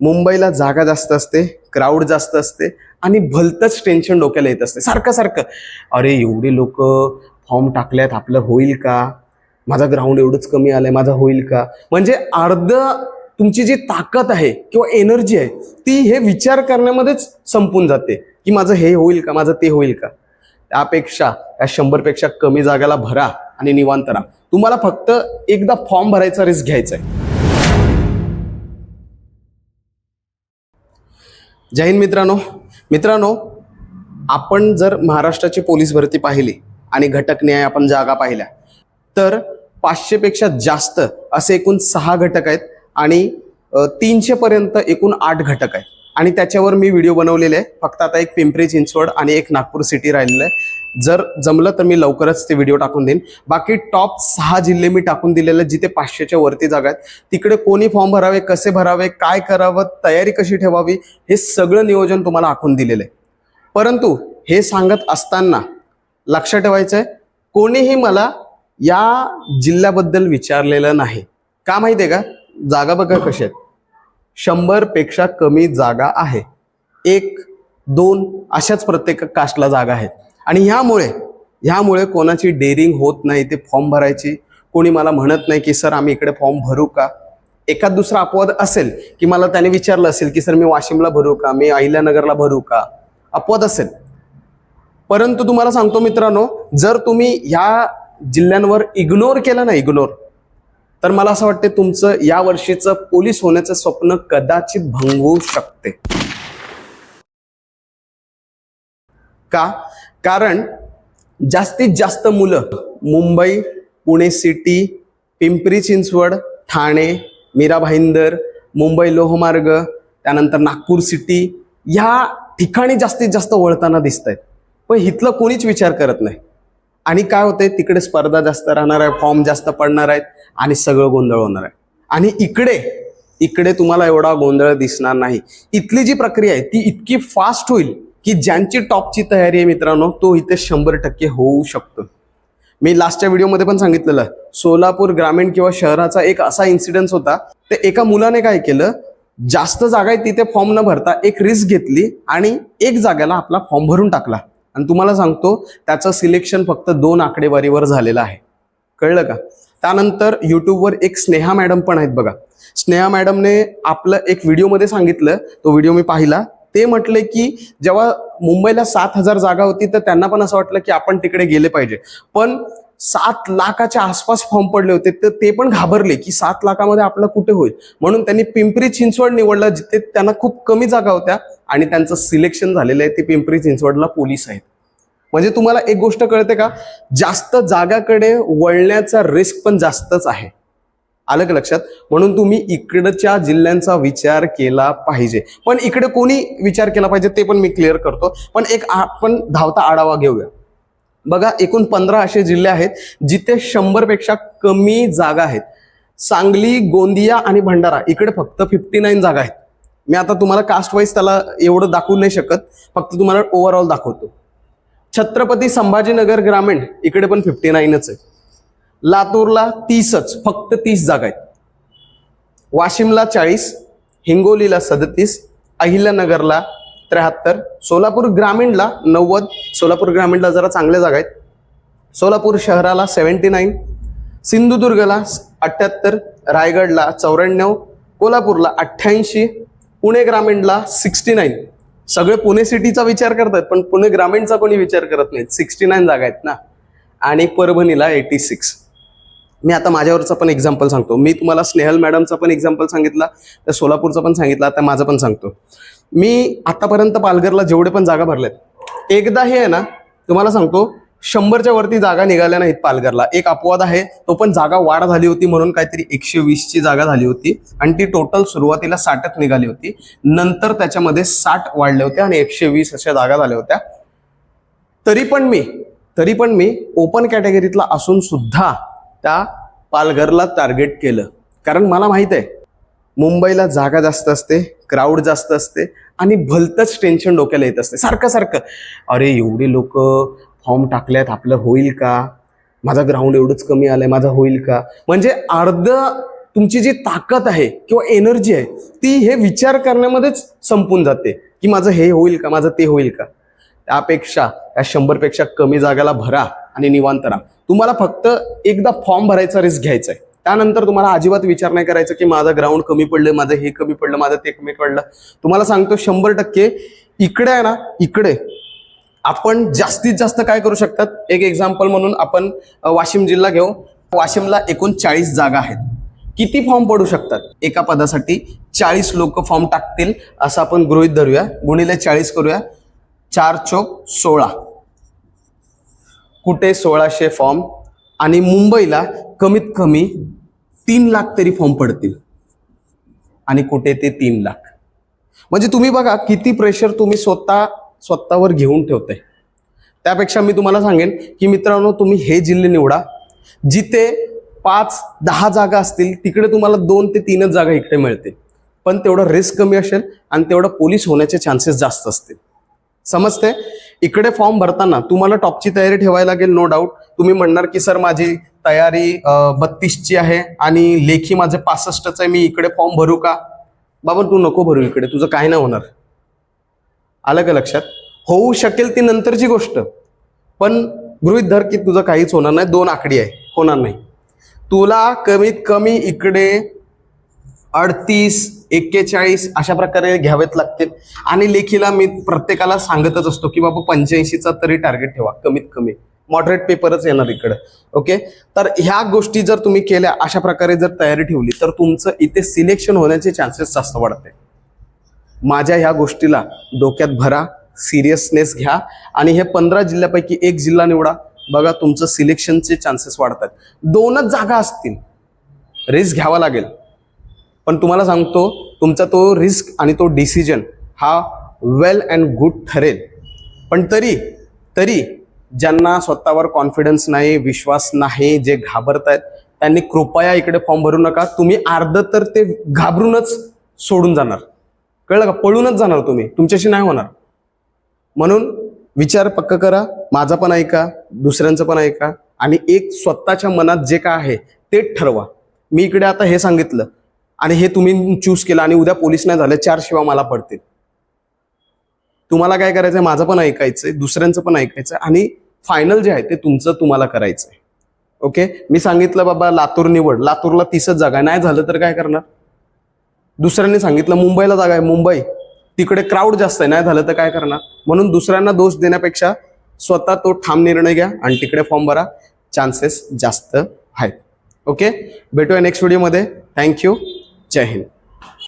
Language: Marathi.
मुंबईला जागा जास्त असते क्राऊड जास्त असते आणि भलतंच टेन्शन डोक्याला येत असते. सारखं सारखं. अरे एवढे लोक फॉर्म टाकल्यात आपलं होईल का? माझा ग्राउंड एवढंच कमी आलंय माझा होईल का? म्हणजे अर्ध तुमची जी ताकद आहे किंवा एनर्जी आहे ती हे विचार करण्यामध्येच संपून जाते की माझं हे होईल का माझं ते होईल का? त्यापेक्षा या शंभरपेक्षा कमी जागाला भरा आणि निवांत राहा. तुम्हाला फक्त एकदा फॉर्म भरायचा रिस्क घ्यायचा आहे जय हिंद मित्रांनो. मित्रांनो आपण जर महाराष्ट्राची पोलीस भरती पाहिली आणि घटक न्याय आपण जागा पाहिल्या तर पाचशेपेक्षा जास्त असे एकूण सहा घटक आहेत आणि तीनशेपर्यंत एकूण आठ घटक आहेत. आणि त्याच्यावर मी व्हिडिओ बनवलेले आहे. फक्त आता एक पिंपरी चिंचवड आणि एक नागपूर सिटी राहिलेलं आहे. जर जमलं तर मी लवकरच ते व्हिडिओ टाकून देईन. बाकी टॉप सहा जिल्हे मी टाकून दिलेले जिथे पाचशेच्या वरती जागा आहेत. तिकडे कोणी फॉर्म भरावे कसे भरावे काय करावं तयारी कशी ठेवावी हे सगळं नियोजन तुम्हाला आखून दिलेलं आहे. परंतु हे सांगत असताना लक्षात ठेवायचं आहे कोणीही मला या जिल्ह्याबद्दल विचारलेलं नाही. का माहिती आहे का? जागा बघा कशा आहेत. शंभरपेक्षा कमी जागा आहे. एक दोन अशाच प्रत्येक कास्टला जागा आहेत. आणि ह्यामुळे ह्यामुळे कोणाची डेअरिंग होत नाही ते फॉर्म भरायची. कोणी मला म्हणत नाही की सर आम्ही इकडे फॉर्म भरू का? एखाद दुसरा अपवाद असेल की मला त्याने विचारलं असेल की सर मी वाशिमला भरू का? मी अहिल्यानगरला भरू का? अपवाद असेल. परंतु तुम्हाला सांगतो मित्रांनो जर तुम्ही ह्या जिल्ह्यांवर इग्नोर केलं ना इग्नोर तर मला असं वाटतं तुमचं या वर्षीचं पोलीस होण्याचं स्वप्न कदाचित भंगवू शकते. का? कारण जास्तीत जास्त मुलं मुंबई पुणे सिटी पिंपरी चिंचवड ठाणे मीरा भाईंदर मुंबई लोहमार्ग त्यानंतर नागपूर सिटी ह्या ठिकाणी जास्तीत जास्त वळताना दिसत आहेत पण इथलं कोणीच विचार करत नाही. आणि काय होतंय तिकडे स्पर्धा जास्त राहणार आहे फॉर्म जास्त पडणार आहेत आणि सगळं गोंधळ होणार आहे. आणि इकडे इकडे तुम्हाला एवढा गोंधळ दिसणार नाही. इथली जी प्रक्रिया आहे ती इतकी फास्ट होईल की ज्यांची टॉपची तयारी आहे मित्रांनो तो इथे शंभर टक्के होऊ शकतो. मी लास्टच्या व्हिडिओमध्ये पण सांगितलेलं सोलापूर ग्रामीण किंवा शहराचा एक असा इन्सिडन्स होता ते एका मुलाने काय केलं जास्त जागा आहे तिथे फॉर्म न भरता एक रिस्क घेतली आणि एक जागेला आपला फॉर्म भरून टाकला. आणि तुम्हाला सांगतो त्याचं सिलेक्शन फक्त दोन आकडेवारीवर झालेलं आहे. कळलं का? त्यानंतर यूट्यूबवर एक स्नेहा मॅडम पण आहेत बघा. स्नेहा मॅडमने आपलं एक व्हिडिओमध्ये सांगितलं तो व्हिडिओ मी पाहिला. ते म्हटले की जेव्हा मुंबईला सात हजार जागा होती तर त्यांना पण असं वाटलं की आपण तिकडे गेले पाहिजे. पण सात लाखाच्या आसपास फॉर्म पडले होते तर ते पण घाबरले की सात लाखामध्ये आपलं कुठे होईल? म्हणून त्यांनी पिंपरी चिंचवड निवडलं जिथे त्यांना खूप कमी जागा होत्या. आणि त्यांचं सिलेक्शन झालेलं आहे ते पिंपरी चिंचवडला पोलीस आहेत. म्हणजे तुम्हाला एक गोष्ट कळते का? जास्त जागाकडे वळण्याचा रिस्क पण जास्तच आहे. आलं का लक्षात? म्हणून तुम्ही इकडच्या जिल्ह्यांचा विचार केला पाहिजे. पण इकडे कोणी विचार केला पाहिजे ते पण मी क्लिअर करतो. पण एक आपण धावता आढावा घेऊया. बघा एकूण पंधरा असे जिल्हे आहेत जिथे शंभरपेक्षा कमी जागा आहेत. सांगली गोंदिया आणि भंडारा इकडे फक्त फिफ्टी नाईन जागा आहेत. मी आता तुम्हाला कास्ट वाईज त्याला एवढं दाखवू नाही शकत फक्त तुम्हाला ओव्हरऑल दाखवतो. छत्रपती संभाजीनगर ग्रामीण इकडे पण फिफ्टी नाईनच आहे. लातूरला तीसच फक्त तीस जागा आहेत. वाशिमला चाळीस हिंगोलीला सदतीस अहिल्यानगरला त्र्याहत्तर सोलापूर ग्रामीणला नव्वद सोलापूर ग्रामीणला जरा चांगल्या जागा आहेत. सोलापूर शहराला सेवन्टी नाईन सिंधुदुर्गला अठ्ठ्याहत्तर रायगडला चौऱ्याण्णव कोल्हापूरला अठ्ठ्याऐंशी पुणे ग्रामीणला सिक्स्टी नाईन. सगळे पुणे सिटीचा विचार करतात पण पुणे ग्रामीणचा कोणी विचार करत नाहीत. सिक्स्टी नाईन जागा आहेत ना. आणि परभणीला एटी सिक्स. मी आता माझ्यावरचा पण एक्झाम्पल सांगतो. मी तुम्हाला स्नेहल मॅडमचा पण एक्झाम्पल सांगितला त्या सोलापूरचं पण सांगितला आता माझं पण सांगतो. मी आतापर्यंत पालघरला जेवढे पण जागा भरल्यात एकदा हे आहे ना तुम्हाला सांगतो शंभरच्या वरती जागा निघाल्या नाहीत पालघरला. एक अपवाद आहे तो पण जागा वाढ झाली होती म्हणून काहीतरी एकशे वीसची जागा झाली होती आणि ती टोटल सुरुवातीला साठच निघाली होती. नंतर त्याच्यामध्ये साठ वाढले होते आणि एकशे वीस अशा जागा झाल्या होत्या. तरी पण मी तरी पण मी ओपन कॅटेगरीतला असून सुद्धा त्या पालघरला टार्गेट केलं. कारण मला माहीत आहे मुंबईला जागा जास्त असते क्राऊड जास्त असते आणि भलतंच टेन्शन डोक्याला येत असते. सारखं सारखं. अरे एवढे लोक फॉर्म टाकल्यात आपलं होईल का? माझा ग्राउंड एवढंच कमी आलंय माझा होईल का? म्हणजे अर्ध तुमची जी ताकद आहे किंवा एनर्जी आहे ती हे विचार करण्यामध्येच संपून जाते की माझं हे होईल का माझं ते होईल का? त्यापेक्षा या शंभरपेक्षा कमी जागाला भरा आणि निवांत राहा. तुम्हाला फक्त एकदा फॉर्म भरायचा रिस्क घ्यायचा आहे त्यानंतर तुम्हाला अजिबात विचार नाही करायचा की माझं ग्राउंड कमी पडलं माझं हे कमी पडलं माझं ते कमी पडलं. तुम्हाला सांगतो शंभर टक्के इकडे आहे ना इकडे. आपण जास्तीत जास्त काय करू शकतात? एक एक्झाम्पल म्हणून आपण वाशिम जिल्हा घेऊ. वाशिमला एकूण चाळीस जागा आहेत. किती फॉर्म पडू शकतात? एका पदासाठी चाळीस लोक फॉर्म टाकतील असं आपण गृहित धरूया. गुणिले चाळीस करूया. चार चौक सोळा. कुठे सोळाशे फॉर्म आणि मुंबईला कमीत कमी तीन लाख तरी फॉर्म पडतील. आणि कुठे ते तीन लाख. म्हणजे तुम्ही बघा किती प्रेशर तुम्ही स्वतः स्वतःवर घेऊन ठेवते. त्यापेक्षा मी तुम्हाला सांगेन की मित्रांनो तुम्ही हे जिल्हे निवडा जिथे पाच दहा जागा असतील तिकडे तुम्हाला दोन ते तीनच जागा इकडे मिळतील. पण तेवढं रिस्क कमी असेल आणि तेवढं पोलीस होण्याचे चान्सेस जास्त असतील. समजते इकडे फॉर्म भरताना तुम्हाला टॉपची तयारी ठेवायला लागेल नो डाऊट तुम्ही म्हणणार की सर माझी तयारी बत्तीसची आहे आणि लेखी माझे पासष्टच आहे मी इकडे फॉर्म भरू का? बाबा तू नको भरू इकडे तुझं काय नाही होणार. आलं का लक्षात. होऊ शकेल ती नंतरची गोष्ट. पण गृहित धर की तुझं काहीच होणार नाही दोन आकडी आहे होणार नाही. तुला कमीत कमी इकडे अडतीस एक्केचाळीस अशा प्रकारे घ्यावेत लागतील. आणि लेखीला मी प्रत्येकाला सांगतच असतो की बाबा पंच्याऐंशीचा तरी टार्गेट ठेवा कमीत कमी. मॉडरेट पेपरच येणार इकडे. ओके तर ह्या गोष्टी जर तुम्ही केल्या अशा प्रकारे जर तयारी ठेवली तर तुमचं इथे सिलेक्शन होण्याचे चान्सेस जास्त वाढते. माझ्या ह्या गोष्टीला डोक्यात भरा सिरियसनेस घ्या आणि हे पंधरा जिल्ह्यापैकी एक जिल्हा निवडा. बघा तुमचं सिलेक्शनचे चान्सेस वाढतात. दोनच जागा असतील. रिस्क घ्यावा लागेल. पण तुम्हाला सांगतो तुमचा तो रिस्क आणि तो डिसिजन हा वेल अँड गुड ठरेल. पण तरी तरी ज्यांना स्वतःवर कॉन्फिडन्स नाही विश्वास नाही जे घाबरत आहेत त्यांनी कृपया इकडे फॉर्म भरू नका. तुम्ही अर्ध तर ते घाबरूनच सोडून जाणार. कळलं का? पळूनच जाणार तुम्ही. तुमच्याशी नाही होणार. म्हणून विचार पक्क करा माझा पण ऐका दुसऱ्यांचं पण ऐका आणि एक स्वतःच्या मनात जे काय आहे ते ठरवा. मी इकडे आता हे सांगितलं आणि हे तुम्ही चूज केलं आणि उद्या पोलीस नाही झाले चार शिवा मला पडतील. तुम्हाला काय करायचंय? माझं पण ऐकायचंय दुसऱ्यांचं पण ऐकायचं आणि फायनल जे आहे ते तुमचं तुम्हाला करायचंय. ओके मी सांगितलं बाबा लातूर निवड. लातूरला तीसच जागा नाही झालं तर काय करणार? दुसऱ्यांनी सांगितलं मुंबईला जागा आहे मुंबई. तिकडे क्राऊड जास्त आहे नाही झालं तर काय करणार? म्हणून दुसऱ्यांना दोष देण्यापेक्षा स्वतः तो ठाम निर्णय घ्या आणि तिकडे फॉर्म भरा. चान्सेस जास्त आहेत. ओके भेटूया नेक्स्ट व्हिडिओमध्ये थँक्यू जय हिंद.